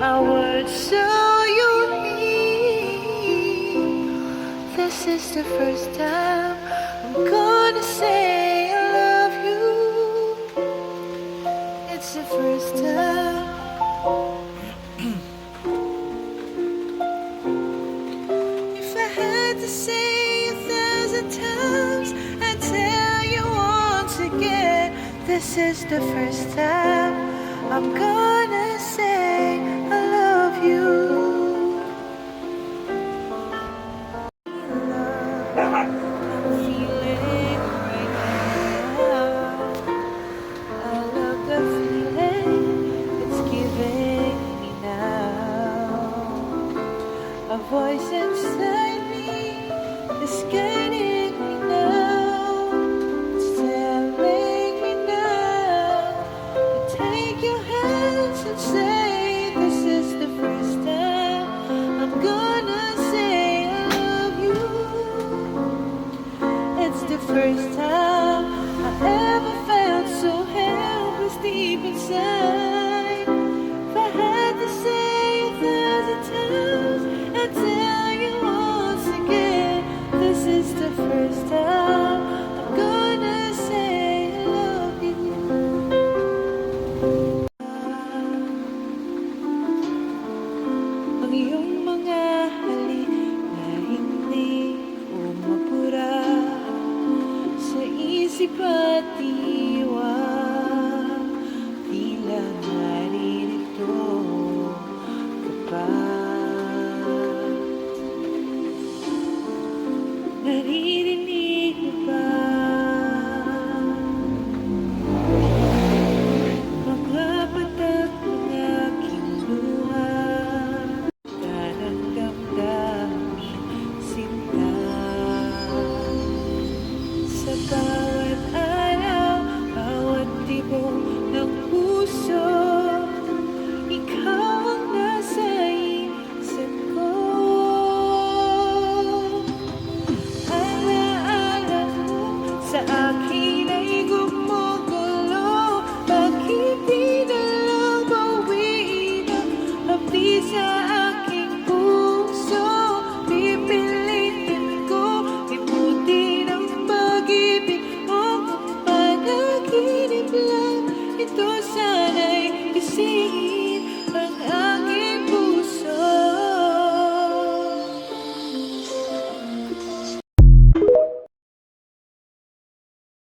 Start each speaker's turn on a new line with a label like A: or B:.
A: my words so you me. This is the first time I'm gonna say I love you. It's the first time. if I had to say a thousand times, I'd tell you once again. This is the first time I'm gonna. Voice inside me is guiding me now. It's telling me now to take your hands and say, This is the first time I'm gonna say I love you. It's the first time I ever felt so helpless deep inside. If I had to say sipatiwa tila naririto ka panay, isingin ang